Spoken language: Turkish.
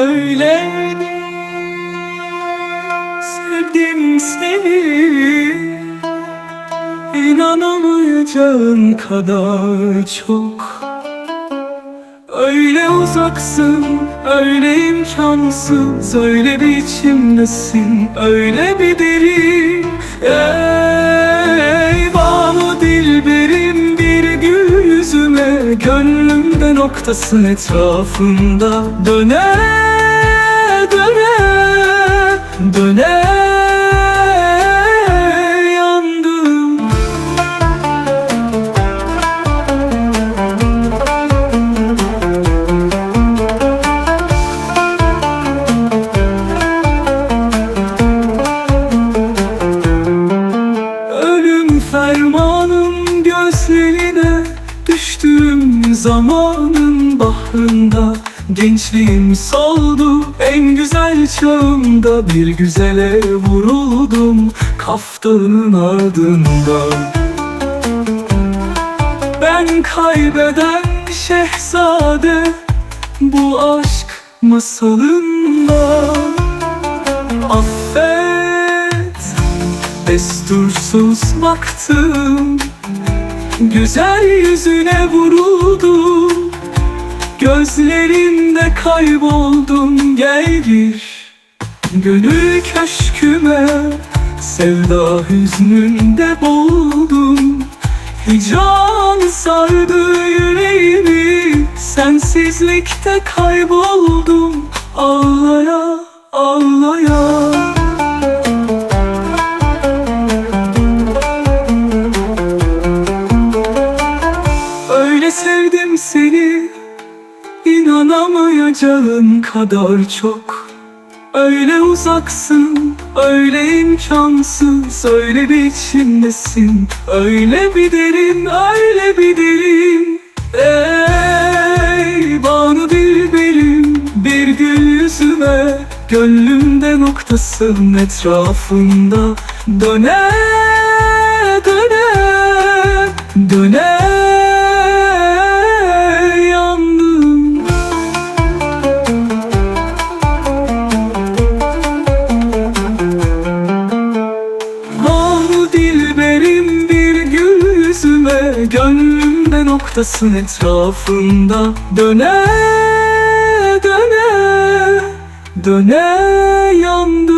Öyle sevdim seni İnanamayacağın kadar çok. Öyle uzaksın, öyle imkansız Öyle bir içimdesin, öyle bir derin. Ey bana dilberim bir gül yüzüme Gönlümde noktasın etrafında. Döne, döne, döne yandım. Ölüm fermanım gözlerine Düştüğüm zamanın bahrında Gençliğim soldu en güzel çağımda Bir güzele vuruldum kaftanın ardından Ben kaybeden şehzade Bu aşk masalından Affet Destursuz baktım Güzel yüzüne vuruldum Gözlerinde kayboldum Gel gir Gönül köşküme. Sevda hüznünde boğuldum Hicran sardı yüreğimi. Sensizlikte kayboldum Ağlaya ağlaya inanamayacağın kadar çok. Öyle uzaksın, öyle imkansız Öyle bir içimdesin, öyle bir derin, öyle bir derin. Ey bana dilberim, bir gül yüzüme Gönlümde noktasın etrafında. Döne, döne, Gönlümde noktasın etrafında. Döne, döne, döne yandım